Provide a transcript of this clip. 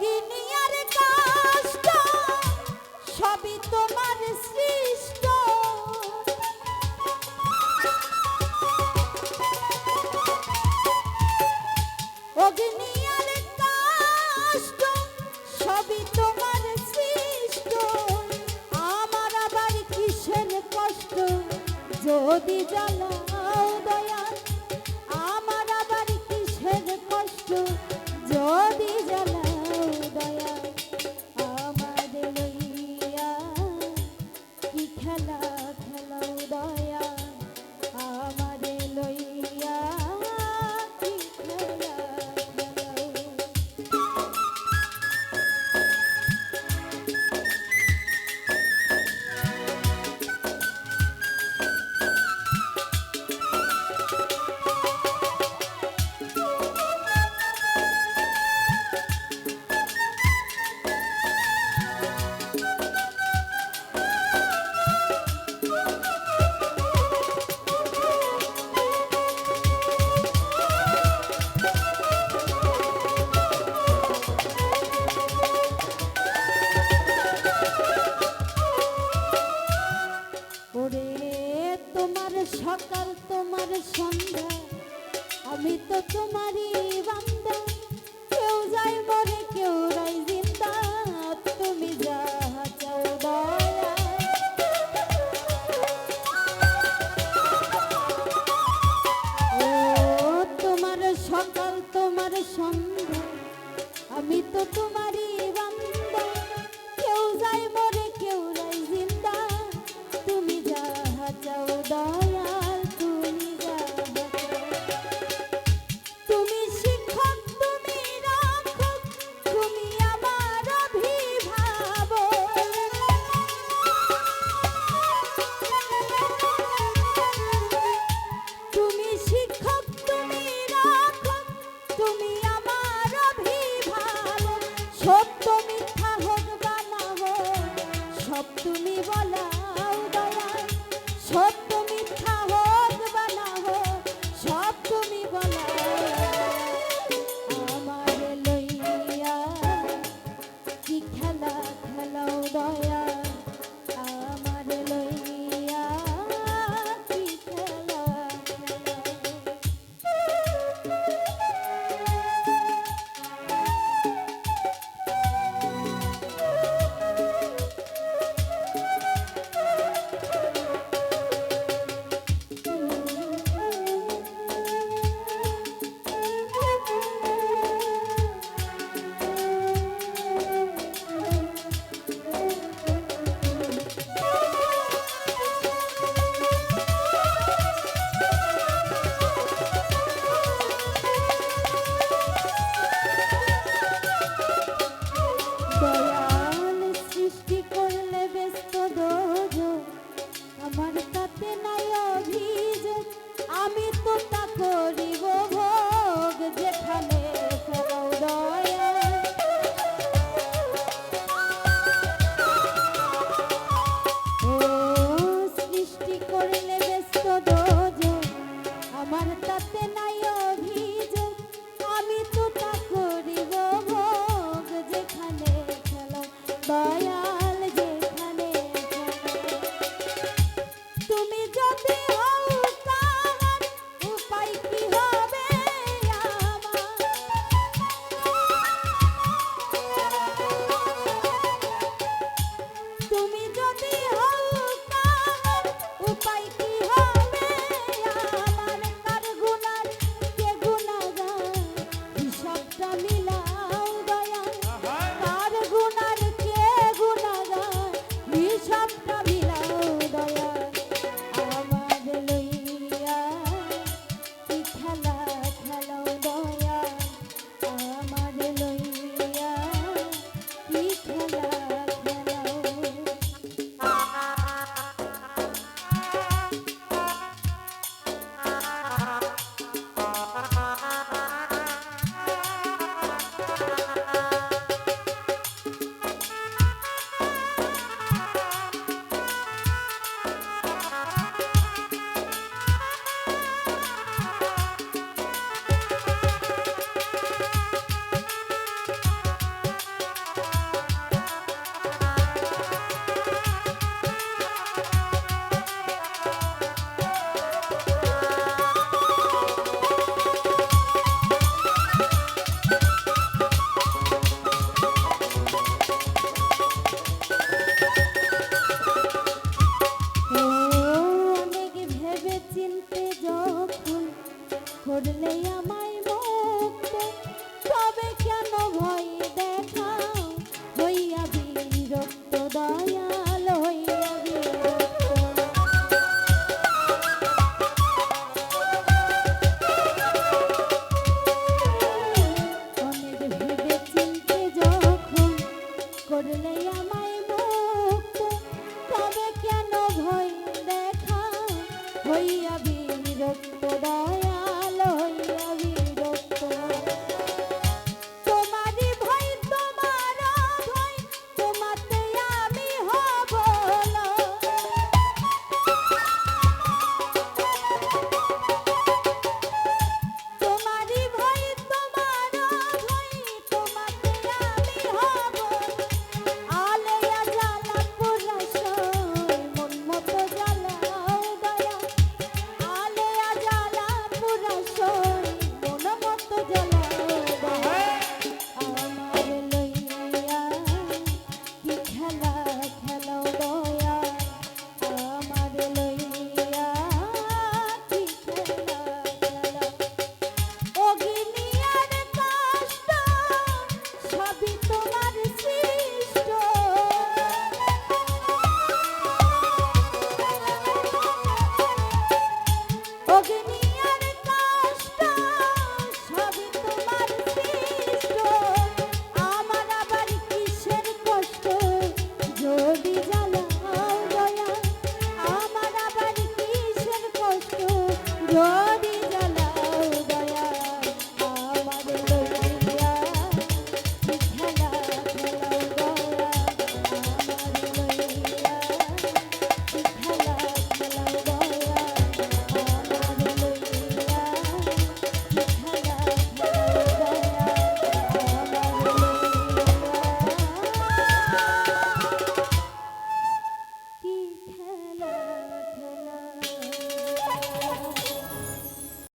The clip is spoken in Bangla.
দুনিয়ার কাষ্ট সবই তোমার সৃষ্ট। অগ্নিয়ার সবই তোমার সৃষ্ট। আমার আবার কিসের কষ্ট? যদি আমি তো তোমারই কেউ রাই জিন্দা। তুমি যা চাও দয়া। তোমার সকাল, তোমার সন্ধ্যা। আমি তো তোমার তুমি যদি হয়